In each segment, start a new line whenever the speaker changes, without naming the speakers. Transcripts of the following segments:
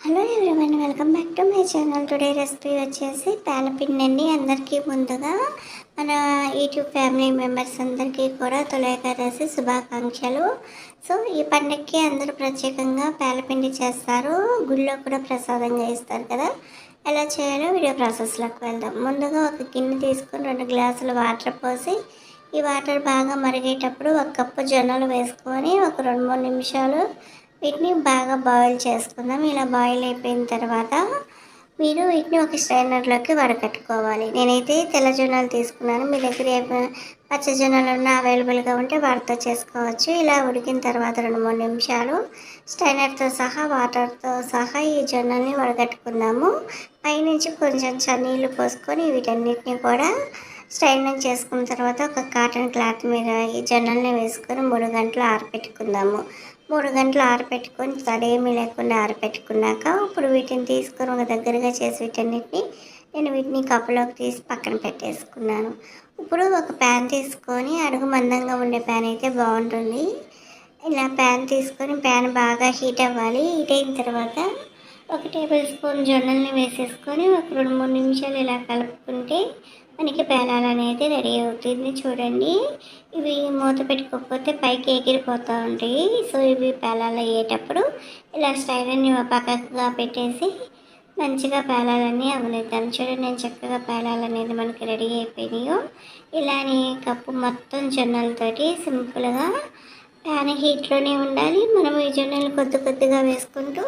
Hello everyone welcome back to my channel. Today recipe వచ్చేసి పాలపిండి అండి. అందరికీ ముందుగా మన యూట్యూబ్ ఫ్యామిలీ మెంబర్స్ అందరికీ కూడా తొలగరేసి శుభాకాంక్షలు. సో ఈ పండగకి అందరూ ప్రత్యేకంగా పాలపిండి చేస్తారు. గుళ్ళో కూడా ప్రసాదంగా ఇస్తారు కదా. ఎలా చేయాలో వీడియో ప్రాసెస్లోకి వెళ్దాం. ముందుగా ఒక గిన్నె తీసుకొని రెండు గ్లాసులు వాటర్ పోసి ఈ వాటర్ బాగా మరిగేటప్పుడు ఒక కప్పు జొన్నలు వేసుకొని ఒక రెండు మూడు నిమిషాలు వీటిని బాగా బాయిల్ చేసుకుందాం. ఇలా బాయిల్ అయిపోయిన తర్వాత మీరు వీటిని ఒక స్ట్రైనర్లోకి వడకట్టుకోవాలి. నేనైతే తెల్ల జొన్నలు తీసుకున్నాను. మీ దగ్గర పచ్చ జొన్నలు ఉన్న అవైలబుల్గా ఉంటే వాటితో చేసుకోవచ్చు. ఇలా ఉడికిన తర్వాత రెండు మూడు నిమిషాలు స్ట్రైనర్తో సహా వాటర్తో సహా ఈ జొన్నల్ని వడగట్టుకుందాము పైనుంచి కొంచెం చన్నీళ్ళు పోసుకొని వీటన్నిటిని కూడా స్ట్రైనింగ్ చేసుకున్న తర్వాత ఒక కాటన్ క్లాత్ మీద ఈ జొన్నల్ని వేసుకొని మూడు గంటలు ఆరపెట్టుకుందాము. మూడు గంటలు ఆరపెట్టుకొని తడేమీ లేకుండా ఆరపెట్టుకున్నాక ఇప్పుడు వీటిని తీసుకొని ఒక దగ్గరగా చేసి వీటన్నిటిని నేను వీటిని కప్పులోకి తీసి పక్కన పెట్టేసుకున్నాను. ఇప్పుడు ఒక ప్యాన్ తీసుకొని అడుగు మందంగా ఉండే ప్యాన్ అయితే బాగుంటుంది. ఇలా ప్యాన్ తీసుకొని ప్యాన్ బాగా హీట్ అవ్వాలి. హీట్ అయిన తర్వాత ఒక టేబుల్ స్పూన్ జొన్నల్ని వేసేసుకొని ఒక రెండు మూడు నిమిషాలు ఇలా కలుపుకుంటే మనకి పేలాలు అనేది రెడీ అవుతుంది చూడండి. ఇవి మూత పెట్టుకోకపోతే పైకి ఎగిరిపోతూ ఉంటాయి. సో ఇవి పేలాలు అయ్యేటప్పుడు ఇలా స్టైలర్ని పక్కగా పెట్టేసి మంచిగా పేలాలన్నీ అవనిద్దాం చూడండి నేను చక్కగా పేలాలు అనేది మనకి రెడీ అయిపోయినాయో. ఇలానే కప్పు మొత్తం జొన్నలతోటి సింపుల్గా ప్యాన్ హీట్లోనే ఉండాలి. మనం ఈ జొన్నలు కొద్ది కొద్దిగా వేసుకుంటూ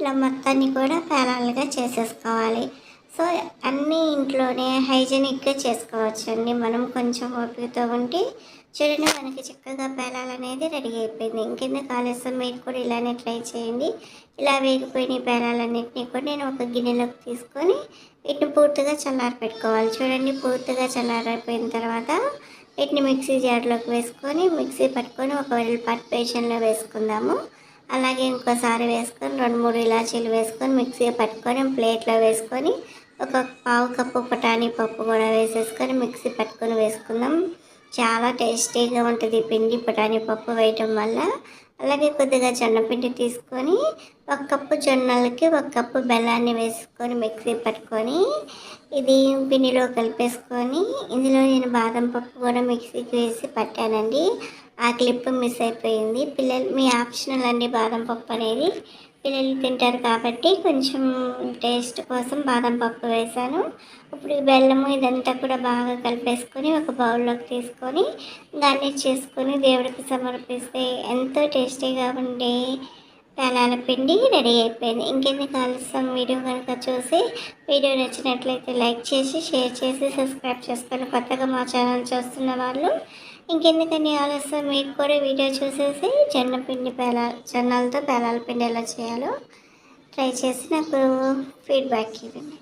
ఇలా మొత్తాన్ని కూడా పేలాలుగా చేసేసుకోవాలి. సో అన్నీ ఇంట్లోనే హైజెనిక్గా చేసుకోవచ్చు అండి. మనం కొంచెం ఓపికతో ఉంటే చూడండి మనకి చక్కగా పేలాలనేది రెడీ అయిపోయింది. ఇంకెందుకు ఆలస్యం? మీరు కూడా ఇలానే ట్రై చేయండి. ఇలా వేగిపోయిన పేలాలన్నింటినీ కూడా నేను ఒక గిన్నెలోకి తీసుకొని వీటిని పూర్తిగా చల్లారి పెట్టుకోవాలి. చూడండి పూర్తిగా చల్లారిపోయిన తర్వాత వీటిని మిక్సీ జార్లోకి వేసుకొని మిక్సీ పట్టుకొని ఒక వెల్లిపాటి పేషన్లో వేసుకుందాము. అలాగే ఇంకోసారి వేసుకొని రెండు మూడు ఇలాచీలు వేసుకొని మిక్సీ పట్టుకొని ప్లేట్లో వేసుకొని ఒక పావు కప్పు పటానీ పప్పు కూడా వేసేసుకొని మిక్సీ పట్టుకొని వేసుకుందాం. చాలా టేస్టీగా ఉంటుంది పిండి పటానీ పప్పు వేయటం వల్ల. అలాగే కొద్దిగా జొన్నపిండి తీసుకొని ఒక కప్పు జొన్నలకి ఒక కప్పు బెల్లాన్ని వేసుకొని మిక్సీ పట్టుకొని ఇది పిండిలో కలిపేసుకొని ఇందులో నేను బాదం పప్పు కూడా మిక్సీకి వేసి పట్టానండి. ఆ క్లిప్ మిస్ అయిపోయింది. పిల్లలు మీ ఆప్షనల్ అండి బాదం పప్పు అనేది. పిల్లలు తింటారు కాబట్టి కొంచెం టేస్ట్ కోసం బాదం పప్పు వేసాను. ఇప్పుడు ఈ బెల్లము ఇదంతా కూడా బాగా కలిపేసుకొని ఒక బౌల్లోకి తీసుకొని దాన్ని చేసుకొని దేవుడికి సమర్పిస్తే ఎంతో టేస్టీగా ఉండే తలాల పిండి రెడీ అయిపోయింది. ఇంకెందుకు ఆలస్యం వీడియో కనుక చూసి వీడియో నచ్చినట్లయితే లైక్ చేసి షేర్ చేసి సబ్స్క్రైబ్ చేసుకొని కొత్తగా మా ఛానల్ చూస్తున్న వాళ్ళు ఇంకెందుకని ఆలస్యం? మీకు కూడా వీడియో చూసేసి జొన్నపిండి పేలా జొన్నలతో పేలాల పిండి ఎలా చేయాలో ట్రై చేసి నాకు ఫీడ్బ్యాక్ ఇవ్వండి.